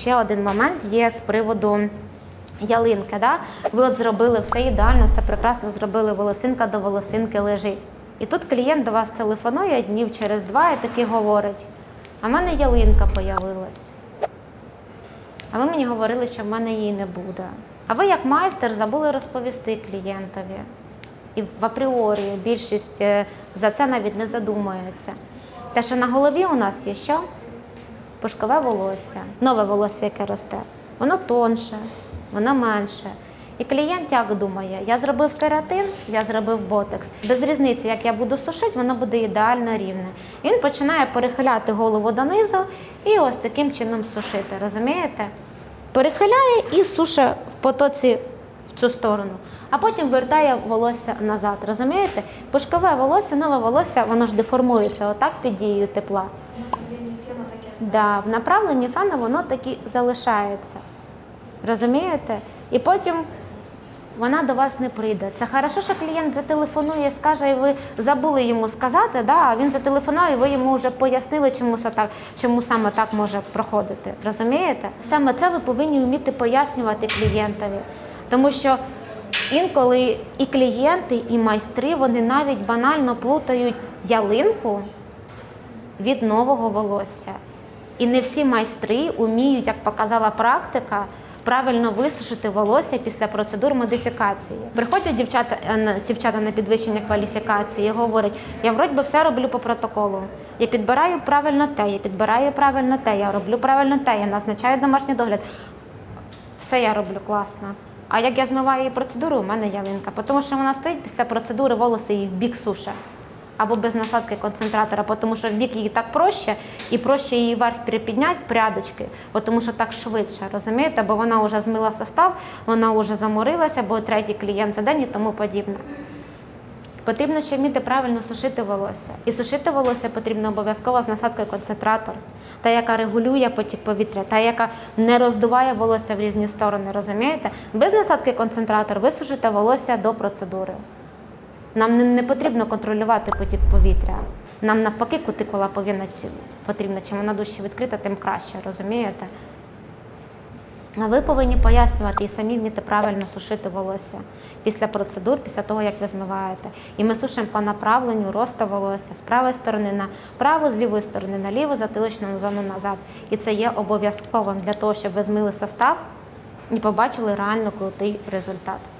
ще один момент є з приводу ялинки. Да? Ви от зробили все ідеально, все прекрасно зробили, волосинка до волосинки лежить. І тут клієнт до вас телефонує днів через два і таки говорить: а в мене ялинка появилась. А ви мені говорили, що в мене її не буде. А ви, як майстер, забули розповісти клієнтові. І в апріорі більшість е, за це навіть не задумується. Те, що на голові у нас є що? Пушкове волосся, нове волосся, яке росте, воно тонше, воно менше. І клієнт як думає, я зробив кератин, я зробив ботекс. Без різниці, як я буду сушити, воно буде ідеально рівне. І він починає перехиляти голову донизу і ось таким чином сушити. Розумієте? Перехиляє і сушить в потоці в цю сторону, а потім вертає волосся назад. Розумієте? Пушкове волосся, нове волосся, воно ж деформується отак під дією тепла. Да, в направленні фена воно таки залишається. Розумієте? І потім вона до вас не прийде. Це хорошо, що клієнт зателефонує, скаже, і ви забули йому сказати, да? а він зателефонує, і ви йому вже пояснили, чому, так, чому саме так може проходити. Розумієте? Саме це ви повинні вміти пояснювати клієнтові. Тому що інколи і клієнти, і майстри вони навіть банально плутають ялинку від нового волосся. І не всі майстри вміють, як показала практика, правильно висушити волосся після процедур модифікації. Приходять дівчата, е, дівчата на підвищення кваліфікації і говорять, я вроді би все роблю по протоколу. Я підбираю правильно те, я підбираю правильно те, я роблю правильно те, я назначаю домашній догляд. Все я роблю класно. А як я змиваю її процедуру, у мене ялинка. Тому що вона стоїть після процедури волоси її в бік суше. Або без насадки концентратора, тому що в бік її так проще, і проще її вверх припідняти прядочки, тому що так швидше, розумієте? Бо вона вже змила состав, вона вже заморилася, бо третій клієнт за день і тому подібне. Потрібно ще вміти правильно сушити волосся. І сушити волосся потрібно обов'язково з насадкою концентратор, та, яка регулює потік повітря, та, яка не роздуває волосся в різні сторони, розумієте? Без насадки концентратор ви сушите волосся до процедури. Нам не, потрібно контролювати потік повітря. Нам навпаки кутикула повинна потрібна. Чим вона дужче відкрита, тим краще, розумієте? А ви повинні пояснювати і самі вміти правильно сушити волосся після процедур, після того, як ви змиваєте. І ми сушимо по направленню росту волосся з правої сторони на праву, з лівої сторони на ліву, затиличну зону назад. І це є обов'язковим для того, щоб ви змили состав і побачили реально крутий результат.